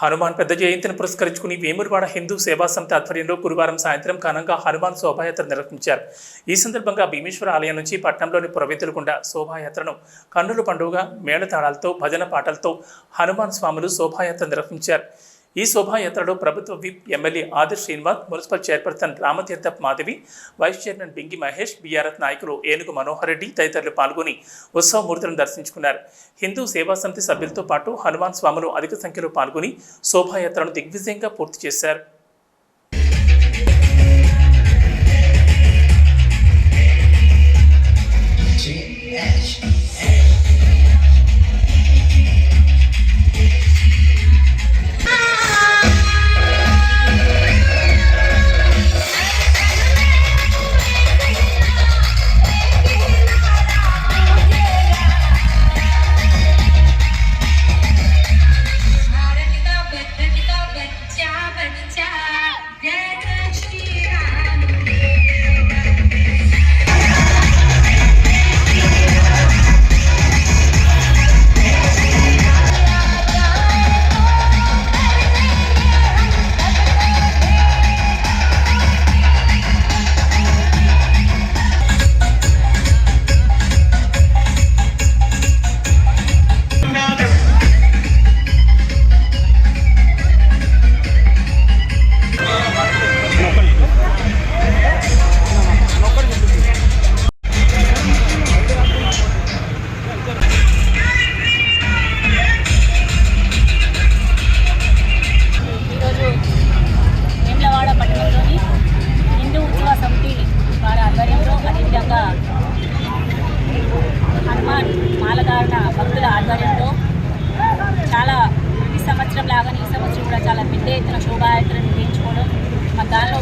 హనుమాన్ పెద్ద జయంతిని పురస్కరించుకుని వేములవాడ హిందూ సేవా సమితి ఆధ్వర్యంలో గురువారం సాయంత్రం ఘనంగా హనుమాన్ శోభాయాత్ర నిర్వహించారు. ఈ సందర్భంగా భీమేశ్వర ఆలయం నుంచి పట్టణంలోని పురవేతులు శోభాయాత్రను కన్నుల పండుగ మేళతాళాలతో భజన పాటలతో హనుమాన్ స్వాములు శోభాయాత్ర నిర్వహించారు. ఈ శోభాయాత్రలో ప్రభుత్వ whip MLA Adir Srinivas municipal chairperson Ramatirtha Madhavi vice chairman Bingi Mahesh BRS నాయకులు ఏనుగు మనోహర్ రెడ్డి తదితరులు పాల్గొని ఉత్సవమూర్తులను దర్శించుకున్నారు. హిందూ సేవా సమితి సభ్యులతో పాటు హనుమాన్ స్వాములు అధిక సంఖ్యలో పాల్గొని శోభాయాత్రను దిగ్విజయంగా పూర్తి చేశారు.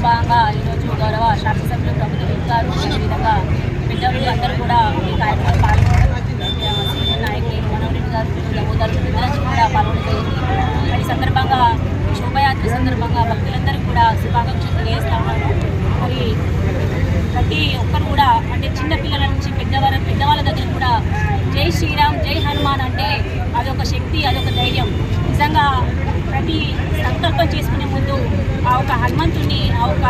భాగంగా ఈరోజు గౌరవ శాసనసభ్యులు ప్రభుత్వ విప్ గారు అదేవిధంగా బిడ్డలు అందరూ కూడా ఈ కార్యక్రమంలో పాల్గొనడం సీనియర్ నాయకులు మనోరెడ్డి గారు దామోదర్ పెద్దలందరూ కూడా పాల్గొనడం జరిగింది. ఈ సందర్భంగా శోభయాత్ర సందర్భంగా భక్తులందరూ కూడా శుభాకాంక్షలు తెలియజేస్తా ఉన్నాను. మరి ప్రతి ఒక్కరు కూడా అంటే చిన్న పిల్లల నుంచి పెద్దవారు పెద్దవాళ్ళ దగ్గర కూడా జై శ్రీరామ్ అదొక శక్తి అదొక ధైర్యం. నిజంగా ప్రతి సంకల్పం చేసుకునే ముందు ఆ ఒక హనుమంతుడిని ఆ ఒక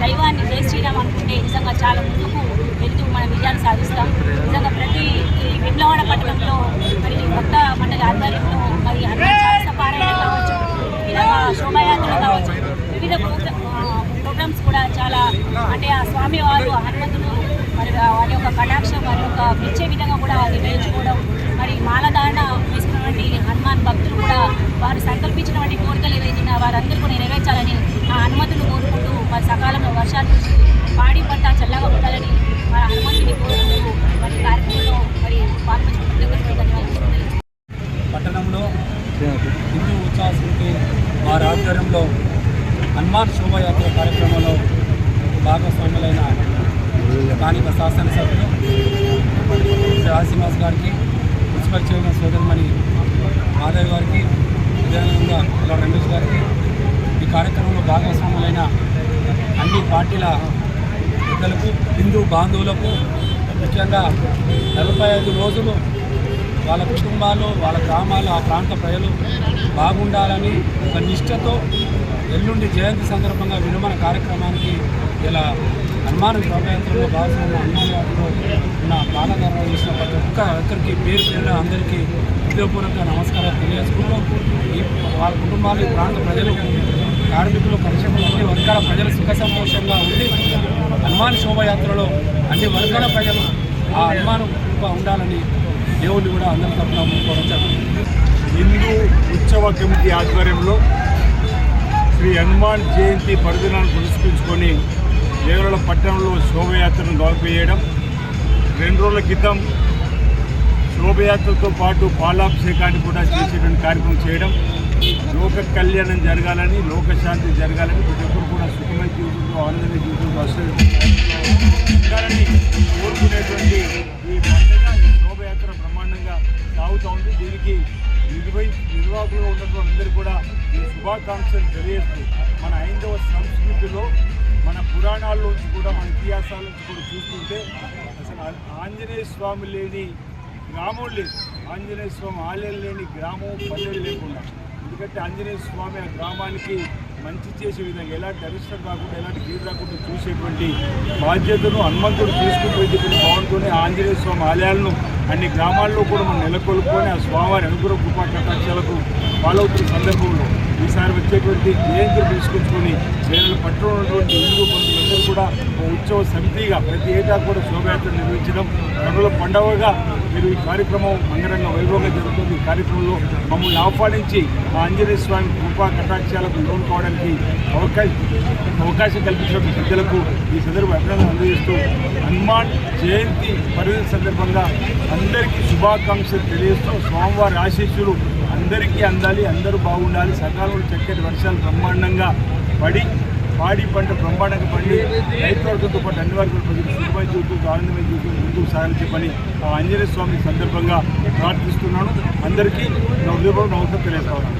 దైవాన్ని జయ శ్రీరామ్ అనుకుంటే నిజంగా చాలా ముందుకు వెళ్తూ మన విజయాన్ని సాధిస్తాం. నిజంగా ప్రతి ఈ విప్లవాడ పట్టణంలో మరి కొత్త మండలి ఆధ్వర్యంలో మరి పారాయణ కావచ్చు విధంగా శోభాయాత్రలు కావచ్చు వివిధ ప్రోగ్రామ్స్ కూడా చాలా అంటే ఆ స్వామి వారు హనుమంతుడు మరి వారి యొక్క కటాక్షం వారి యొక్క మెచ్చే విధంగా కూడా నిర్వహించుకోవడం మరి మాలధారణ వేసుకున్నటువంటి హనుమాన్ భక్తులు కూడా వారు సంకల్పించినటువంటి కోరికలు ఏవైతున్నా వారందరూ కూడా నెరవేర్చాలని ఆ హనుమంతుని కోరుకుంటూ మరి సకాలంలో వర్షాలు పాడి పంట చల్లగా ఉండాలని మరి హనుమంతుని కోరుకుంటూ మరి కార్యక్రమంలో మరి పట్టణంలో హిందూ ఉత్సవ సమితి వారి ఆధ్వర్యంలో హనుమాన్ శోభయాత్ర కార్యక్రమంలో భాగస్వాములైన స్థానిక శాసనసభ్యులు రాజశ్రీనివాస్ గారికి మున్సిపల్ చైర్మన్ సోదరిమణి మాధవ్ గారికి అదేవిధంగా ఇలా రమేష్ గారికి ఈ కార్యక్రమంలో భాగస్వాములైన అన్ని పార్టీల పెద్దలకు హిందూ బాంధవులకు ముఖ్యంగా నలభై ఐదు రోజులు వాళ్ళ కుటుంబాలు వాళ్ళ గ్రామాలు ఆ ప్రాంత ప్రజలు బాగుండాలని ఒక నిష్ఠతో ఎల్లుండి జయంతి సందర్భంగా విరమణ కార్యక్రమానికి ఇలా హనుమాన్ శోభయాత్రలో భాగస్వామ్య హనుమాన్ యాత్రలో ఉన్న బాలగారు చేసిన ప్రతి ఒక్క ఒక్కరికి పేరు పేరున అందరికీ హృదయపూర్వక నమస్కారాలు తెలియజేసుకుంటూ ఈ వాళ్ళ కుటుంబాలు ఈ ప్రాంత ప్రజలు కార్మికులు పరిశ్రమలు అన్ని వర్గాల ప్రజలు సుఖ సంతోషంగా ఉండి హనుమాన్ శోభయాత్రలో అన్ని వర్గాల ప్రజలు ఆ హనుమాన్ ఉండాలని దేవుడిని కూడా అందరి తరఫున కోరుకోవడం హిందూ ఉత్సవ కమిటీ ఆధ్వర్యంలో శ్రీ హనుమాన్ జయంతి పర్వదినాన్ని పురస్కరించుకొని దేవరల పట్టణంలో శోభయాత్రను గౌరవేయడం రెండు రోజుల క్రితం శోభయాత్రతో పాటు పాలాభిషేకాన్ని కూడా చేసేటువంటి కార్యక్రమం చేయడం లోక కళ్యాణం జరగాలని లోకశాంతి జరగాలని ప్రతి ఒక్కరు కూడా సుఖమైన జీవితంతో ఆనందమైన జీవితంతో అసలు కోరుకునేటువంటి ఈ పండుగ ఈ శోభయాత్ర బ్రహ్మాండంగా సాగుతూ ఉంది. దీనికి నిర్వహి నిర్వాహకులుగా ఉన్నటువంటి అందరూ కూడా ఈ శుభాకాంక్షలు తెలియజేస్తూ మన హైందవ సంస్కృతిలో మన పురాణాల్లోంచి కూడా మన ఇతిహాసాల నుంచి కూడా చూస్తుంటే అసలు ఆంజనేయ స్వామి లేని గ్రామం లేదు. ఆంజనేయ స్వామి ఆలయం లేని గ్రామం పల్లెలు లేకుండా. ఎందుకంటే ఆంజనేయ స్వామి ఆ గ్రామానికి మంచి చేసే విధంగా ఎలాంటి అరిష్టం కాకుండా ఎలాంటి గీత రాకుండా చూసేటువంటి బాధ్యతను హనుమంతుడు తీసుకుపోయేటువంటి భావంతోనే ఆంజనేయ స్వామి ఆలయాలను అన్ని గ్రామాల్లో కూడా మనం నెలకొల్పుకొని ఆ స్వామివారి అనుగ్రహ కృపా కటాక్షాలకు పాలవుతున్న సందర్భంలో ఈసారి వచ్చేటువంటి జయంతులు తీసుకొచ్చుకొని వేల పట్టణంలో ఉన్నటువంటి హిందూ బంధువులందరూ కూడా ఒక ఉత్సవ సమితిగా ప్రతి ఏటా కూడా శోభయాత్ర నిర్వహించడం కనుల పండవగా మీరు ఈ కార్యక్రమం అంగరంగ వైభవంగా జరుగుతుంది. ఈ కార్యక్రమంలో మమ్మల్ని ఆహ్వానించి ఆ ఆంజనేయ స్వామి కృపా కటాక్షాలకు లోన్ కావడానికి అవకాశం అవకాశం కల్పించిన ప్రజలకు ఈ సందర్భం అభినందన అందజేస్తూ హనుమాన్ జయంతి పరిధి సందర్భంగా అందరికీ శుభాకాంక్షలు తెలియజేస్తూ స్వామివారి ఆశీస్సులు అందరికీ అందాలి అందరూ బాగుండాలి. సకాలంలో చక్కటి వర్షాలు బ్రహ్మాండంగా పడి పాడి పంట బ్రహ్మాండంగా పండి రైతులతో పాటు అన్ని వర్గాల ప్రజలు సుఖమై చూపు ఆనందమై జీవితం ముందుకు సాగించమని ఆ ఆంజనేయ స్వామి సందర్భంగా ప్రార్థిస్తున్నాను. అందరికీ నా హృదయపూర్వక నమస్కారం తెలియజేస్తాను.